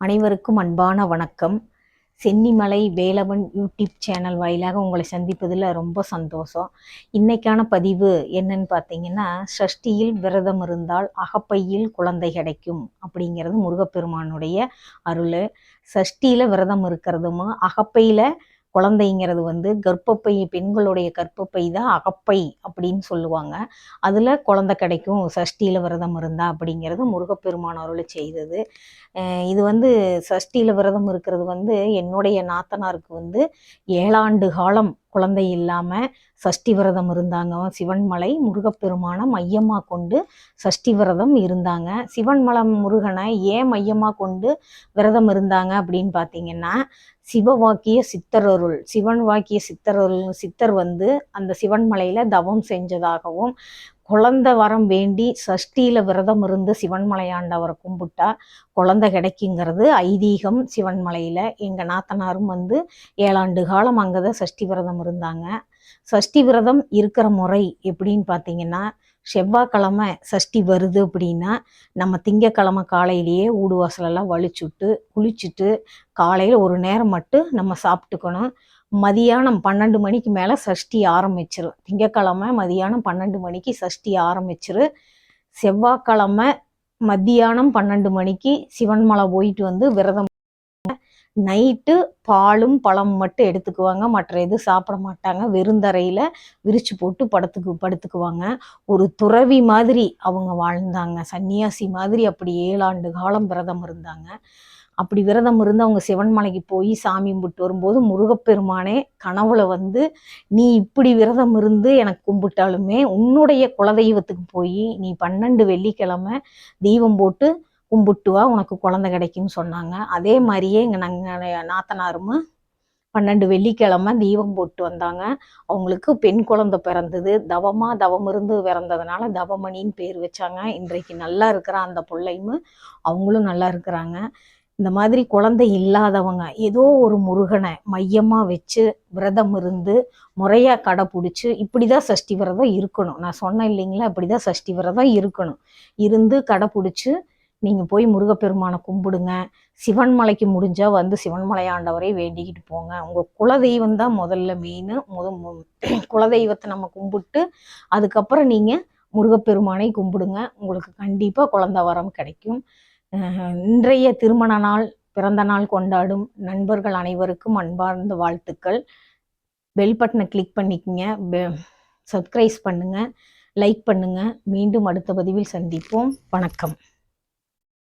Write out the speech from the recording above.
அனைவருக்கும் அன்பான வணக்கம். சென்னிமலை வேலவன் யூடியூப் சேனல் வாயிலாக உங்களை சந்திப்பதில் ரொம்ப சந்தோஷம். இன்னைக்கான பதிவு என்னன்னு பார்த்தீங்கன்னா சஷ்டியில் விரதம் இருந்தால் அகப்பையில் குழந்தை கிடைக்கும் அப்படிங்கிறது முருகப்பெருமானுடைய அருள். சஷ்டியில் விரதம் இருக்கிறதுமா அகப்பையில் குழந்தைங்கிறது வந்து கர்ப்பப்பை பெண்களுடைய கர்ப்பப்பை தான் அகப்பை அப்படின்னு சொல்லுவாங்க. அதில் குழந்தை கிடைக்கும் சஷ்டியில் விரதம் இருந்தா அப்படிங்கிறது முருகப்பெருமான் அருளை செய்தது. இது வந்து சஷ்டியில் விரதம் இருக்கிறது வந்து என்னுடைய நாத்தனாருக்கு வந்து ஏழாண்டு காலம் குழந்தை இல்லாமல் சஷ்டி விரதம் இருந்தாங்க. சிவன்மலை முருகப்பெருமானை மையமாக கொண்டு சஷ்டி விரதம் இருந்தாங்க. சிவன்மலை முருகனை ஏன் மையமாக கொண்டு விரதம் இருந்தாங்க அப்படின்னு பார்த்தீங்கன்னா சிவவாக்கிய சித்தரருள் சிவன் வாக்கிய சித்தரருள் சித்தர் வந்து அந்த சிவன்மலையில் தவம் செஞ்சதாகவும் குழந்த வரம் வேண்டி சஷ்டியில விரதம் இருந்து சிவன்மலையாண்டவரை கும்பிட்டா குழந்தை கிடைக்குங்கிறது ஐதீகம் சிவன்மலையில. எங்க நாத்தனாரும் வந்து ஏழாண்டு காலம் அங்கதான் சஷ்டி விரதம் இருந்தாங்க. சஷ்டி விரதம் இருக்கிற முறை எப்படின்னு பார்த்தீங்கன்னா செவ்வாய்க்கிழமை சஷ்டி வருது அப்படின்னா நம்ம திங்கக்கிழமை காலையிலேயே ஊடு வாசலெல்லாம் வலிச்சுட்டு குளிச்சுட்டு காலையில் ஒரு நேரம் மட்டும் நம்ம சாப்பிட்டுக்கணும். மதியானம் பன்னெண்டு மணிக்கு மேலே சஷ்டி ஆரம்பிச்சிரும் திங்கக்கிழமை மதியானம் பன்னெண்டு மணிக்கு சஷ்டி ஆரம்பிச்சிரு. செவ்வாய்க்கிழமை மத்தியானம் பன்னெண்டு மணிக்கு சிவன்மலை போயிட்டு வந்து விரதம் நைட்டு பாலும் பழம் மட்டும் எடுத்துக்குவாங்க. மற்ற எதுவும் சாப்பிட மாட்டாங்க. வெறுந்தரையில் விரிச்சு போட்டு படுத்துக்கு படுத்துக்குவாங்க. ஒரு துறவி மாதிரி அவங்க வாழ்ந்தாங்க. சன்னியாசி மாதிரி அப்படி ஏழாண்டு காலம் விரதம் இருந்தாங்க. அப்படி விரதம் இருந்து அவங்க சிவன்மலைக்கு போய் சாமி கும்பிட்டு வரும்போது முருகப்பெருமானே கனவுல வந்து நீ இப்படி விரதம் இருந்து எனக்கு கும்பிட்டாலுமே உன்னுடைய குலதெய்வத்துக்கு போய் நீ பன்னெண்டு வெள்ளிக்கிழமை தெய்வம் போட்டு கும்பிட்டு வா உனக்கு குழந்தை கிடைக்கும்னு சொன்னாங்க. அதே மாதிரியே எங்கள் நாங்கள் நாத்தனாரும் பன்னெண்டு வெள்ளிக்கிழமை தீபம் போட்டு வந்தாங்க. அவங்களுக்கு பெண் குழந்தை பிறந்தது. தவமா தவம் இருந்து பிறந்ததுனால தவமணின்னு பேர் வச்சாங்க. இன்றைக்கு நல்லா இருக்கிற அந்த பிள்ளையும் அவங்களும் நல்லா இருக்கிறாங்க. இந்த மாதிரி குழந்தை இல்லாதவங்க ஏதோ ஒரு முருகனை மையமாக வச்சு விரதம் இருந்து முறையாக கடைப்பிடிச்சி இப்படி தான் சஷ்டி விரதம் இருக்கணும். நான் சொன்னேன் இல்லைங்களா? இப்படி தான் சஷ்டி விரதம் இருக்கணும். இருந்து கடைப்பிடிச்சி நீங்கள் போய் முருகப்பெருமானை கும்பிடுங்க. சிவன் மலைக்கு முடிஞ்சால் வந்து சிவன்மலை ஆண்டவரை வேண்டிக்கிட்டு போங்க. உங்கள் குலதெய்வம் தான் முதல்ல மெயின் முத குலதெய்வத்தை நம்ம கும்பிட்டு அதுக்கப்புறம் நீங்கள் முருகப்பெருமானை கும்பிடுங்க. உங்களுக்கு கண்டிப்பாக குழந்த வரம் கிடைக்கும். இன்றைய திருமண நாள் பிறந்த நாள் கொண்டாடும் நண்பர்கள் அனைவருக்கும் அன்பார்ந்த வாழ்த்துக்கள். பெல் பட்டனை கிளிக் பண்ணிக்கங்க. சப்ஸ்கிரைப் பண்ணுங்க. லைக் பண்ணுங்க. மீண்டும் அடுத்த பதிவில் சந்திப்போம். வணக்கம்.